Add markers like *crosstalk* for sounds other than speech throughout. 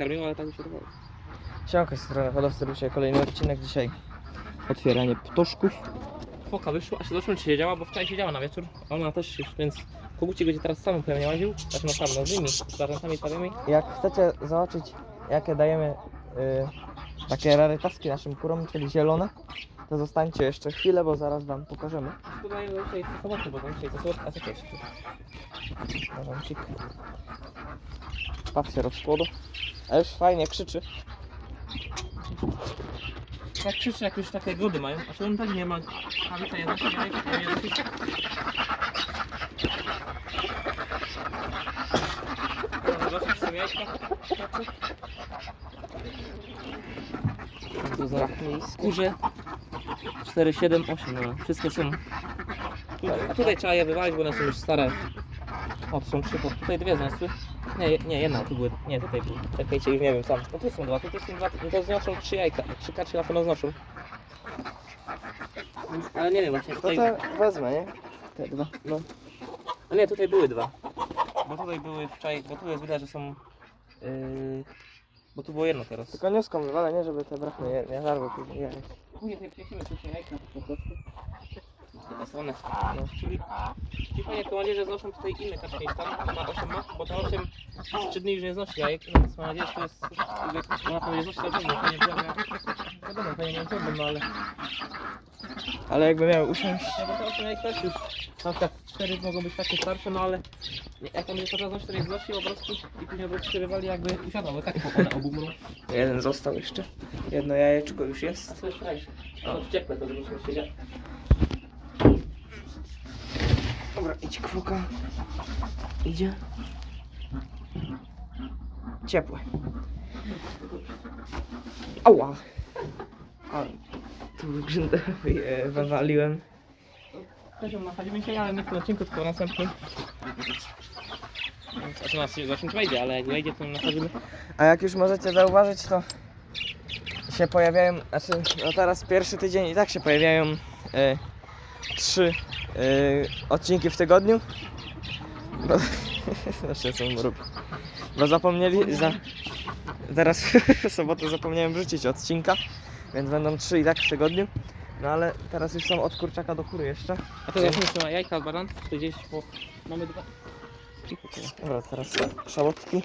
karmiło, ale tak mi się. Siemka, z strony hodowcy dzisiaj kolejny odcinek. Dzisiaj otwieranie ptoszków. Foka wyszła, a się zobaczymy czy siedziała, bo wczoraj siedziała na wieczór. a Ona też już, więc kogucik będzie teraz sam pewnie łaził. Znaczy no sam, no z nimi, z stawiamy. Jak chcecie zobaczyć jakie dajemy y, takie rarytaski naszym kurom, czyli zielone, to zostańcie jeszcze chwilę, bo zaraz wam pokażemy. Tutaj dzisiaj soboty, bo tam dzisiaj soboty, a co jest? Bażancik. Paw się rozkładu. A już fajnie krzyczy. Tak krzyczy jak już takie gody mają, a tu on tak nie ma. A witaj, jedna się jajka? To za kurze 4, 7, 8, no wszystkie są. Tutaj, tutaj trzeba je wywalić, bo one są już stare. O, są trzy, to tutaj dwie zniosły. Nie, nie, jedna, tu były, nie, tutaj były. Czekajcie, już nie wiem sam. No tu są dwa, tu są dwa, no to zniosą trzy jajka, trzy kaczy na pewno znoszą. Ale nie wiem właśnie, To tutaj... te wezmę, nie? Te dwa. No. A nie, tutaj były dwa. Bo tutaj były wczoraj, bo tu jest widać, że są... Yy, bo tu było jedno teraz. Tylko nioską wywalę, nie? Żeby te braknie je- nie żarły później jajek. Chuj, nie przyjdziemy tu się jajka po prostu. Te stronę. No, czyli, czyli to że znoszą tutaj inne kaczki tam, ma 8 ma, bo tam 8 3 dni już nie znosi jajek, więc mam nadzieję, że to jest, że ona pewnie znosi cały dzień, bo nie wiem, jak, wiadomo, to nie wiem co no ale Ale jakby miały usiąść, Ja bo te 8 jajek też już, na przykład 4 mogą być takie starsze, no ale jak on będzie cały czas znosił, to nie znosi po prostu i później przerywali jakby usiadał, bo tak one obumrą. jeden został jeszcze. Jedno jajeczko już A jest. co jeszcze fajnie? A to ciepłe to, żebyśmy siedzieli. Dobra, idź kwoka. Idzie. Ciepłe. Ała. A, tu grzyndę wywaliłem. Też ją nachadzimy dzisiaj, ale nie w tym odcinku, tylko następnym. Znaczy nas zobaczymy czy wejdzie, ale jak wejdzie to nachadzimy. A jak już możecie zauważyć, to się pojawiają, znaczy no teraz pierwszy tydzień i tak się pojawiają e, trzy odcinki w tygodniu. Bo, *laughs* znaczy co mruk. Bo zapomnieli, za, teraz *laughs* w sobotę zapomniałem wrzucić odcinka, więc będą trzy i tak w tygodniu. No ale teraz już są od kurczaka do kury jeszcze. A to zobaczymy czy ma jajka od baran, to gdzieś po... Mamy dwa... Dobra, teraz szalotki.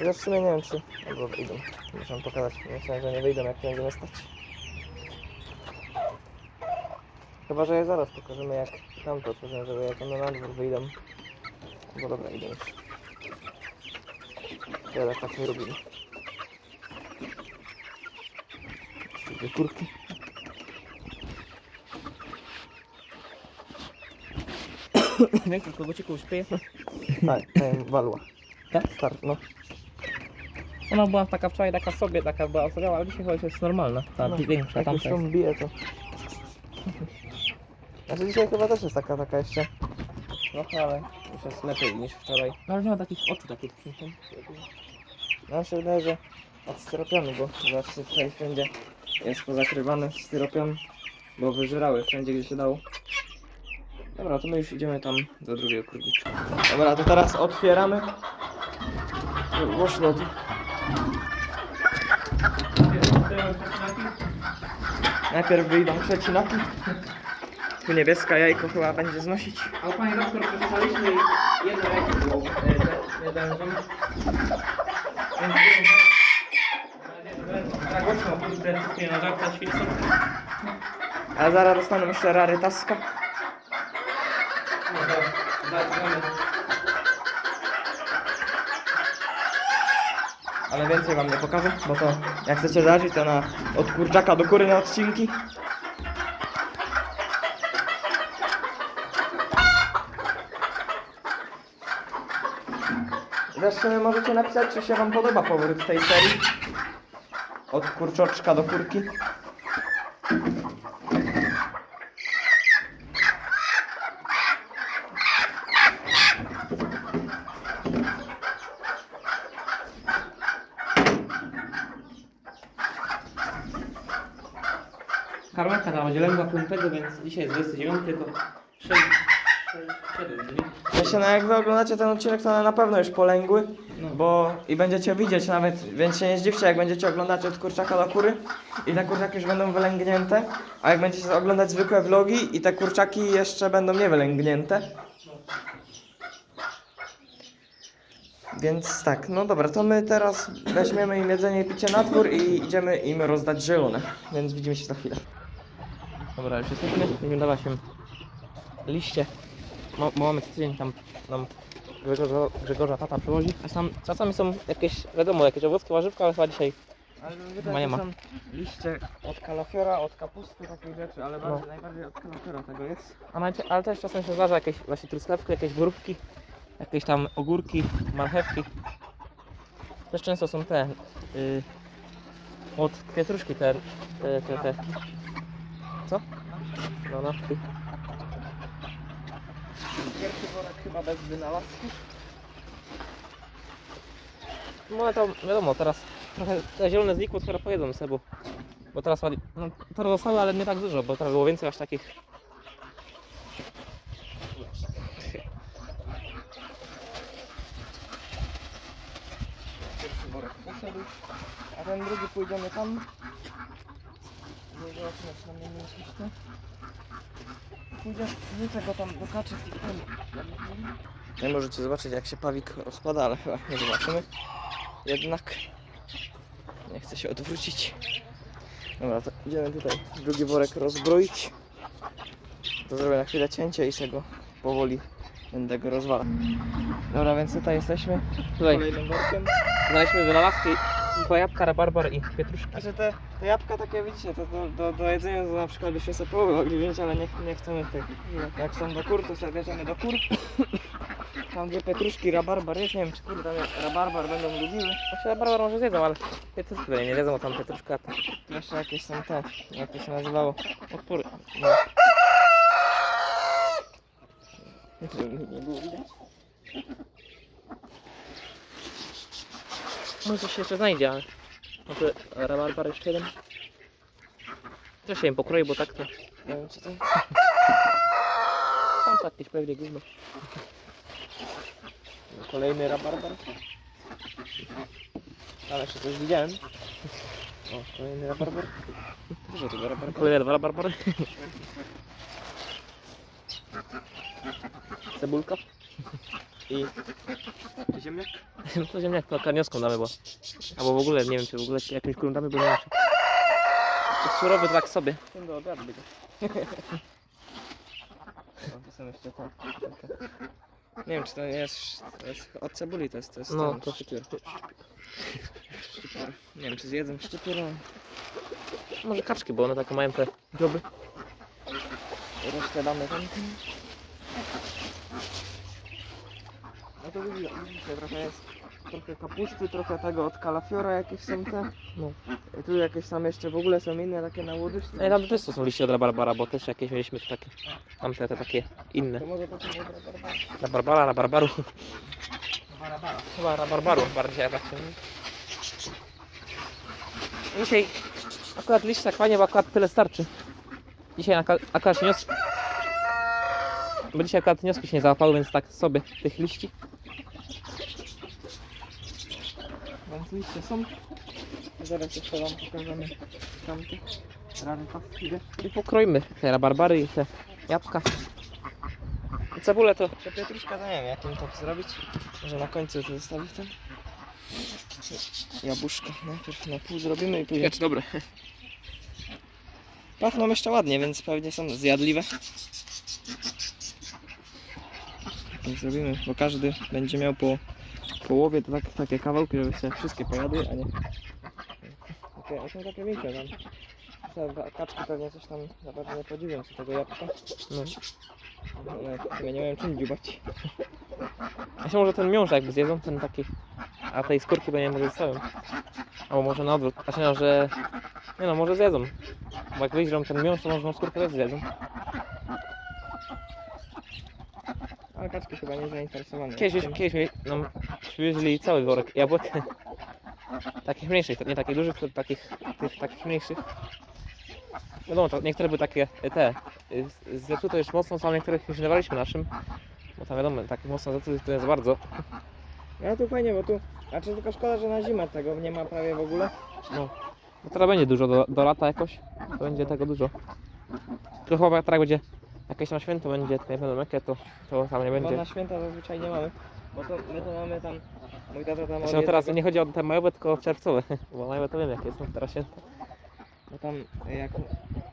Ja w sumie nie wiem czy... Albo wyjdą. Muszę pokazać. Myślałem, że nie wyjdą jak będziemy stać. Chyba, że je zaraz pokażemy jak tamto otworzymy, żeby jak one na dwór wyjdą. Bo dobra, idą już. Ja tak nie robimy. Jeszcze kurki. Większy kogociku już pije. Tak, ten walła. Tak? Start, no. Ona była taka wczoraj, taka sobie, taka była osobiała, ale dzisiaj chyba już jest normalna. Ta No, większa, Jak już tamta jest. ją bije, to... Znaczy dzisiaj chyba też jest taka, taka jeszcze... Trochę, ale już jest lepiej niż wczoraj. No ale nie ma takich oczu takich. No się wydaje, że od styropianu, bo zobaczcie tutaj wszędzie jest pozakrywany styropian, bo wyżerały wszędzie gdzie się dało. Dobra, to my już idziemy tam do drugiego kurniczka. Dobra, to teraz otwieramy. Poszło. Najpierw wyjdą przecinaki. Tu niebieska jajko chyba będzie znosić. A u pani doktor przeczytaliśmy i jedno jajko było. e. A zaraz dostaną jeszcze to zaczynamy. Ale więcej wam nie pokażę, bo to jak chcecie zobaczyć to na od kurczaka do kury na odcinki. Zresztą możecie napisać, czy się wam podoba powrót tej serii. Od kurczoczka do kurki. Karmelka tam będzie lęgła 5, więc dzisiaj jest 29, to 6, 6, Myślę, no jak wy oglądacie ten odcinek, to one na pewno już polęgły, bo i będziecie widzieć nawet, więc się nie zdziwcie, jak będziecie oglądać od kurczaka do kury i te kurczaki już będą wylęgnięte, a jak będziecie oglądać zwykłe vlogi i te kurczaki jeszcze będą niewylęgnięte. Więc tak, no dobra, to my teraz weźmiemy im jedzenie i picie na dwór i idziemy im rozdać zielone, więc widzimy się za chwilę. Dobra, już jesteśmy. Dawać im liście. Mo, mo- mamy co tydzień tam nam Grzegorza, Grzegorza tata przywozi. A tam czasami są jakieś, wiadomo, jakieś owocki, warzywka, ale chyba dzisiaj Ale Chyba nie ma. są liście od kalafiora, od kapusty, takich rzeczy, ale bardziej, najbardziej od kalafiora tego jest. A ale też czasem się zdarza jakieś właśnie truskawki, jakieś borówki, jakieś tam ogórki, marchewki. Też często są te y, od kwiatruszki te, te, te, te. Co? No, no. Pierwszy worek chyba bez wynalazku. No ale to wiadomo, teraz trochę te zielone znikło, skoro pojedzą sobie, bo, bo teraz ładnie, no to zostały, ale nie tak dużo, bo teraz było więcej aż takich Pierwszy worek poszedł, a ten drugi pójdziemy tam. Zobaczymy, czy nam nie mieć Pójdzie, wrzucę go tam do kaczek i tam. Nie możecie zobaczyć jak się pawik rozkłada, ale chyba nie zobaczymy. Jednak nie chcę się odwrócić. Dobra, to idziemy tutaj drugi worek rozbroić. To zrobię na chwilę cięcie i się go powoli będę go rozwalał. Dobra, więc tutaj jesteśmy Tutaj kolejnym workiem. znaleźliśmy wynalazki, dwa jabłka, rabarbar i pietruszki. Znaczy te, te jabłka takie widzicie, to do, do, do jedzenia to na przykład sobie połowę mogli wziąć, ale nie, nie chcemy tych. Jak są do kur, to sobie do kur. Tam dwie pietruszki, rabarbar jest, nie wiem czy kurde rabarbar będą lubiły. Właśnie rabarbar może zjedzą, ale pietruszki pewnie nie wiedzą, tam pietruszka to jeszcze jakieś są te, jak to się nazywało? odpory. No. Nie było widać. Może coś się jeszcze znajdzie, ale to rabarbar jeszcze jeden. Też się im pokroi, bo tak to Nie wiem czy to... tam to jakieś pewnie gówno. Kolejny rabarbar. Tam jeszcze coś widziałem. O, kolejny rabarbar. Dużo tego rabarbaru. Kolejne dwa rabarbary. Cebulka. I ziemniak. No *laughs* to ziemniak to karnioską damy, bo... Albo w ogóle, nie wiem czy w ogóle jakimś którą damy, bo nie wiem czy... czy surowy to tak sobie. Ten do obiadu będzie. No, to są jeszcze takie. Nie wiem czy to nie jest, to jest od cebuli, to jest, to jest No, ten to- szczypior. Szczypior. Nie wiem czy zjedzą szczypior, ale Może kaczki, bo one takie mają te groby. resztę damy tam. No to widzicie, trochę jest trochę kapusty, trochę tego od kalafiora jakieś są te. No. I tu jakieś tam jeszcze w ogóle są inne takie na łodyczce. No i tam też to są liście od rabarbara, bo też jakieś mieliśmy tu takie... Tam te, te takie inne. To może potem jest rabarbar. Rabarbara, rabarbaru. Barabara. Chyba rabarbaru bardziej jak się mówi. Dzisiaj akurat liść tak fajnie, bo akurat tyle starczy. Dzisiaj akurat, akurat nios... Bo dzisiaj akurat wnioski się nie załapały, więc tak sobie tych liści. Są. Zaraz jeszcze wam pokażemy tamte. I pokroimy te rabarbary i te jabłka. I Cebulę to To pietruszka to nie wiem jakim to zrobić. Może na końcu to zostawić ten. Jabłuszka najpierw na pół zrobimy i później. dobre. Pachną jeszcze ładnie, więc pewnie są zjadliwe. I zrobimy, bo każdy będzie miał po połowie to tak, takie kawałki, żeby się wszystkie pojadły, a nie. Takie, a są takie większe tam. Te kaczki pewnie coś tam za bardzo nie podziwią z tego jabłka. No. Ale w sumie nie wiem czym dziubać. A się może ten miąższ jakby zjedzą, ten taki, a tej skórki będzie może zostawią. Albo może na odwrót. Znaczy no, że... Nie no, może zjedzą. Bo jak wyjrzą ten miąższ, to może tą skórkę też zjedzą. Ale kaczki chyba nie zainteresowane. Kiedyś, kiedyś nam przywieźli cały worek jabłek. Takich mniejszych, nie takich dużych, tylko takich, tych takich mniejszych. Wiadomo, to niektóre były takie te, y, zepsute już mocno, są niektórych już nie dawaliśmy naszym. Bo tam wiadomo, tak mocno za to, jest bardzo. Ale tu fajnie, bo tu... Znaczy tylko szkoda, że na zimę tego nie ma prawie w ogóle. No. Bo teraz będzie dużo do, do lata jakoś. To będzie tego dużo. Tylko chyba jak tak będzie jakieś tam święto będzie, to nie będą mekę, to, to tam nie Bo będzie. na święta zazwyczaj nie mamy. Bo to my to mamy tam... Mój tata tam Znaczy, od no teraz nie chodzi o te majowe, tylko o czerwcowe. *laughs* Bo majowe to wiem jakie są teraz święta. Bo tam jak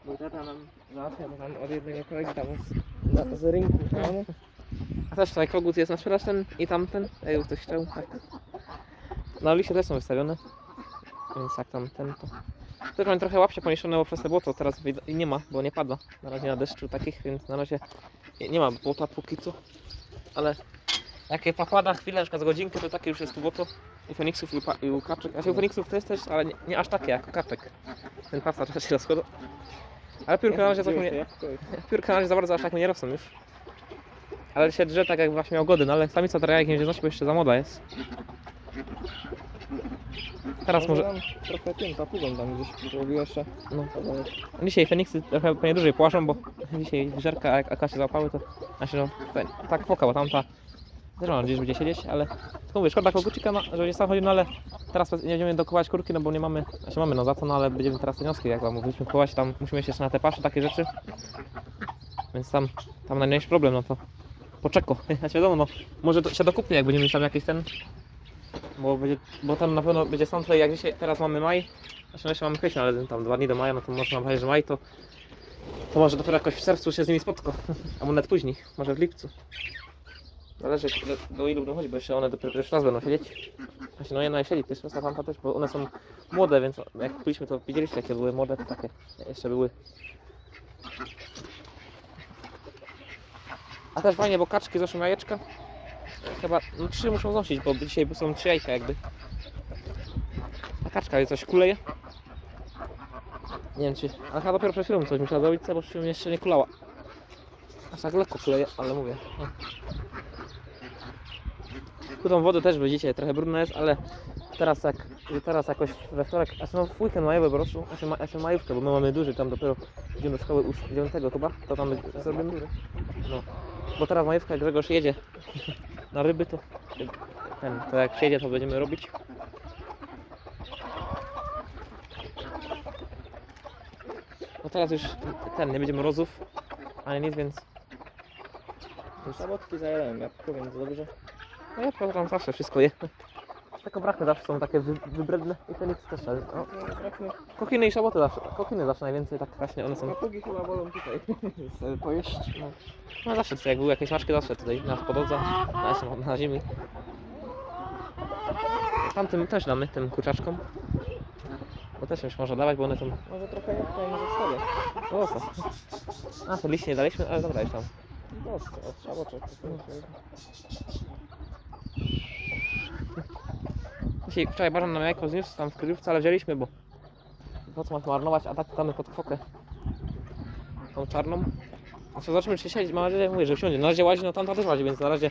mój tata nam załatwia, to tam od jednego kolegi tam z, na, z rynku mamy. A też tutaj kogut jest na sprzedaż ten i tamten. Ej, ktoś chciał, tak. Na liście też są wystawione. Więc jak tam ten to. Tylko mam trochę łapcie poniesione bo przez te błoto, teraz nie ma, bo nie pada. Na razie na deszczu takich, więc na razie nie, nie ma błota póki co. Ale jak popada chwilę, na przykład z godzinkę, to takie już jest tu błoto. I Feniksów i, upa- i u kaczek. A się u Feniksów to jest też, ale nie, nie aż takie jak u kaczek. Ten pasa trochę się rozkłada. Ale piórka na razie, mnie, piórka na razie za bardzo aż tak nie rosną już. Ale się drze tak jak właśnie miał gody, no ale samica teraz jak nie nosić, bo jeszcze za młoda jest. Teraz może... Trochę tym papugą tam gdzieś połowił jeszcze. No, dzisiaj Feniksy trochę pewnie dłużej płażą, bo dzisiaj żerka, jak akacie załapały, to znaczy no, fe- tak foka, bo tamta też mam nadzieję, że będzie siedzieć, ale tylko mówię, szkoda kogucika, no, że będzie sam chodził, no ale teraz nie będziemy dokować kurki, no bo nie mamy, znaczy mamy no za to, no ale będziemy teraz te wnioski, jak wam mówiliśmy, kować, tam musimy iść jeszcze na te pasze, takie rzeczy, więc tam, tam najmniejszy problem, no to poczeko, znaczy *laughs* wiadomo, no, może to się dokupnie, jak będziemy mieć tam jakiś ten, bo, będzie, bo tam na pewno będzie soundplay, jak dzisiaj, teraz mamy maj, znaczy no jeszcze mamy kwiecień, ale tam dwa dni do maja, no to można powiedzieć, że maj to to może dopiero jakoś w czerwcu się z nimi spotka, *laughs* albo nawet później, może w lipcu. Zależy do, do ilu będą bo jeszcze one dopiero pierwszy raz będą siedzieć. Właśnie no jedna nie siedzi, pierwszy raz a tamta też, bo one są młode, więc jak byliśmy to widzieliście jakie były młode, to takie jeszcze były. A też fajnie, bo kaczki zeszły jajeczka. Chyba no, trzy muszą znosić, bo dzisiaj są trzy jajka jakby. A kaczka coś kuleje. Nie wiem czy. Ale chyba dopiero przed chwilą coś musiała zrobić, bo przed jeszcze nie kulała. Aż tak lekko kuleje, ale mówię. no. Tu tą wodę też widzicie, trochę brudna jest, ale teraz jak teraz jakoś we wtorek, a no w weekend majowy po prostu, a się, ma, majówkę, bo my mamy duży, tam dopiero idziemy do szkoły 9 chyba, to tam zrobimy. No. Bo teraz majówka jak Grzegorz jedzie na ryby, to ten, to jak przyjedzie to będziemy robić. No teraz już ten, nie będzie mrozów, ani nic, więc... Sabotki zajadałem, jabłko, więc dobrze. No ja tam zawsze wszystko je. Tylko brachny zawsze są takie wy, wybredne i Feniks też. ale- No, No, Braknie. kokiny i szaboty zawsze, kokiny zawsze najwięcej, tak właśnie one są. Papugi chyba wolą tutaj *laughs* sobie pojeść. No, no zawsze tutaj, jak były jakieś maczki, zawsze tutaj na podłodze, na, na, ziemi. Tamtym też damy, tym kurczaczkom. Bo też już można dawać, bo one są... Może trochę jabłka im zostawię. O, co? A, to liście nie daliśmy, ale dobra, już tam. Dość, od szaboczek. Dzisiaj, wczoraj baran nam jajko zniósł tam w kryjówce, ale wzięliśmy, bo po co masz marnować, a tak damy pod kwokę. Tą czarną. A co zobaczymy, czy siedzi, mam nadzieję, mówię, że wsiądzie. Na razie łazi, no tamta też łazi, więc na razie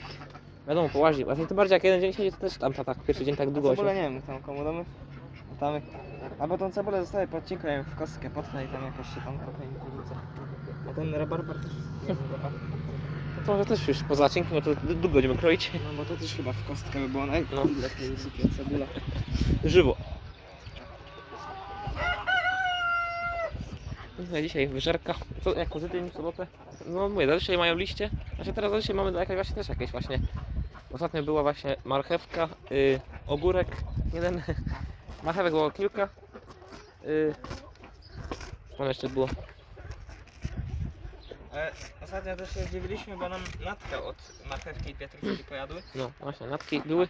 wiadomo, połazi. Właśnie tym bardziej jak jeden dzień siedzi, to też tamta tak, pierwszy dzień tak długo Cebulę się... nie wiem, tam komu damy. Tam, albo tą cebulę zostawię pod ją w kostkę potnę i tam jakoś się tam trochę im. A ten rabarbar też nie chyba. *laughs* No to może też już poza odcinkiem, no to długo będziemy kroić. No bo to też chyba w kostkę by było naj... No. cebula. Żywo. No, dzisiaj wyżerka. Co, jak tydzień w sobotę? No mówię, za dzisiaj mają liście. Znaczy teraz za dzisiaj mamy jakaś właśnie też jakieś właśnie. Ostatnio była właśnie marchewka, y, ogórek, jeden. *laughs* Marchewek było kilka. Y, co jeszcze było? Ale ostatnio też się zdziwiliśmy, bo nam natka od marchewki i pietruszki pojadły. No właśnie, natki były.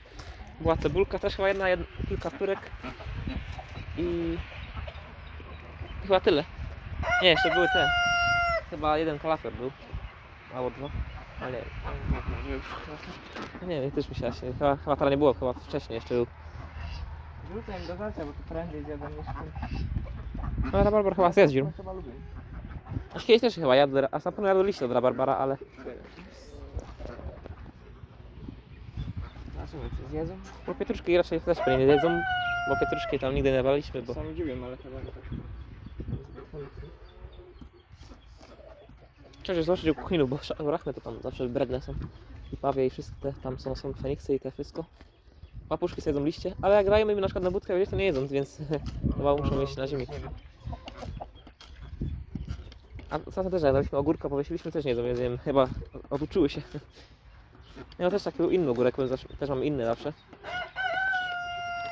Była cebulka też chyba jedna, jedna kilka turek. I chyba tyle. Nie, jeszcze były te. Chyba jeden kalafior był. Albo dwa. Ale nie, nie, też myślałem się. Chyba, chyba teraz nie było, chyba wcześniej jeszcze był. Wrzucę im do żarcia, bo to prędzej zjadę niż ten. No rabarbar chyba zjeździł. No, chyba lubię. A kiedyś też chyba jadł, a na pewno jadł liście od rabarbara, ale A słuchaj, co zjedzą? bo pietruszki raczej też pewnie nie jedzą, bo pietruszki tam nigdy nie waliśmy, bo Sam dziwię, ale chyba nie tak. Szczerze, zobaczyć u kuchni, bo brachmy to tam zawsze bredne są. i pawie i wszystko te, tam są, są feniksy i te wszystko. Papuszki jedzą liście, ale jak im na przykład na budkę to nie jedzą, więc *laughs* chyba muszą jeść na ziemi. A ostatnio też jak daliśmy ogórka, powiesiliśmy też nie jedzą, więc wiem, chyba oduczyły się. *laughs* Ja też taki był inny ogórek, bo też mamy inny zawsze.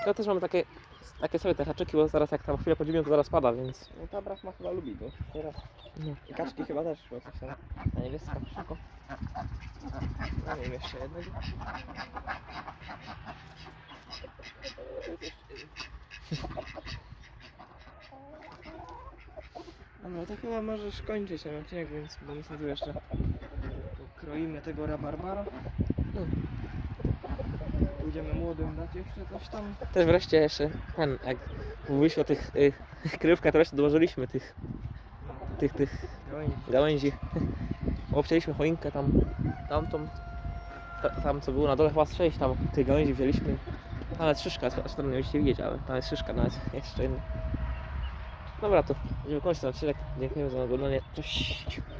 To też mamy takie, takie sobie te haczyki, bo zaraz jak tam chwilę podziwią, to zaraz pada, więc... No ta brachma chyba lubi go. Teraz. No. I kaczki chyba też, bo coś tam. A niebieska, szybko. No nie wiem, jeszcze jednego. Dobra, to chyba możesz kończyć ten odcinek, więc bo my sobie tu jeszcze kroimy tego rabarbara. No. Pójdziemy młodym dać jeszcze coś tam. Też wreszcie jeszcze ten, jak mówiliśmy o tych y, krywkach, to wreszcie dołożyliśmy tych, tych, tych Gałęzi. gałęzi. Obcięliśmy choinkę tam, tamtą, ta, tam co było na dole chyba z sześć tam tych gałęzi wzięliśmy. Ale szyszka, aż tam nie będziecie widzieć, ale tam jest szyszka nawet jeszcze jedna. Dobra, to będziemy kończyć ten odcinek. Dziękujemy za oglądanie. Cześć.